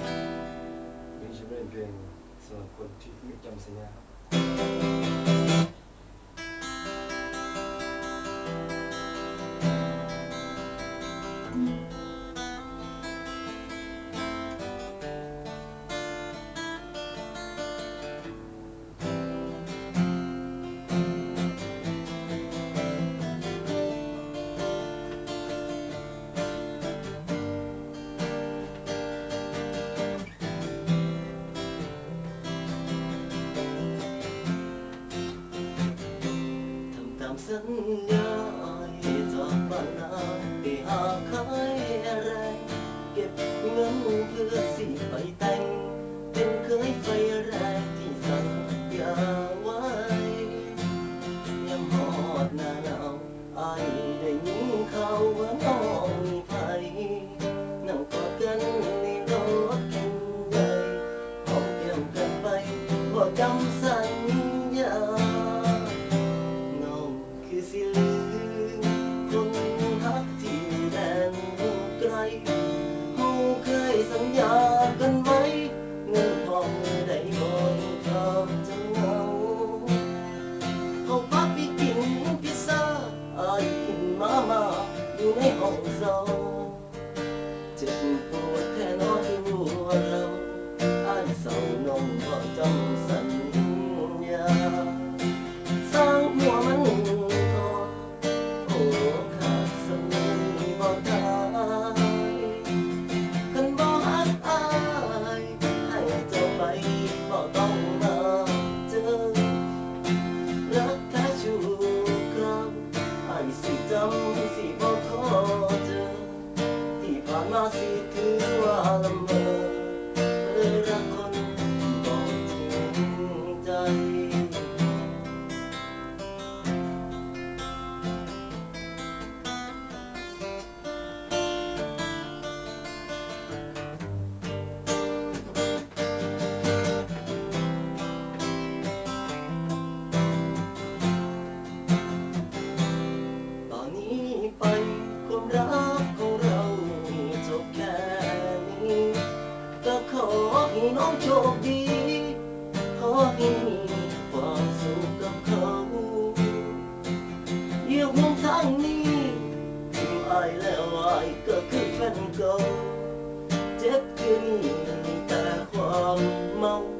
วันนี้จะเป็นเพลงสำหรับคนที่ไม่จำสัญญาครับ sân nhớ ai dọn รักของเราจบแค่นี้ก็ขอให้น้องโชคดี ขอให้มีความสุขกับเขาอยียห่วงทางนี้ถึงอายแล้วอก็คือแฟนเก่าเจ็บคืนี่แต่ความเมา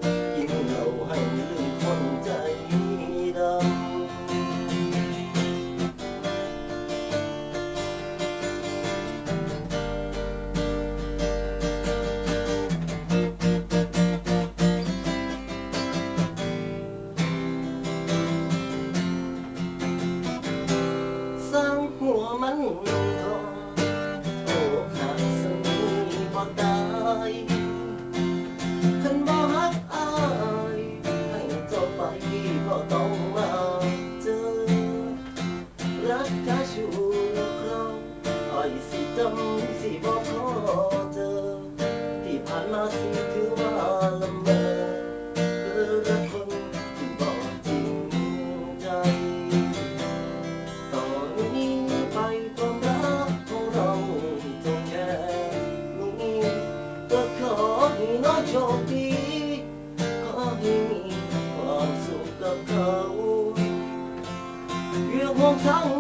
มันคงโอ้ขาดสมีบ่ได้คันบ่ฮักอายให้เจ้าไปบ่ต้องมาเจอ รักกะชูครองอ้อยสิจำสิบ่ขอเจอที่ผ่านมาสิ montar um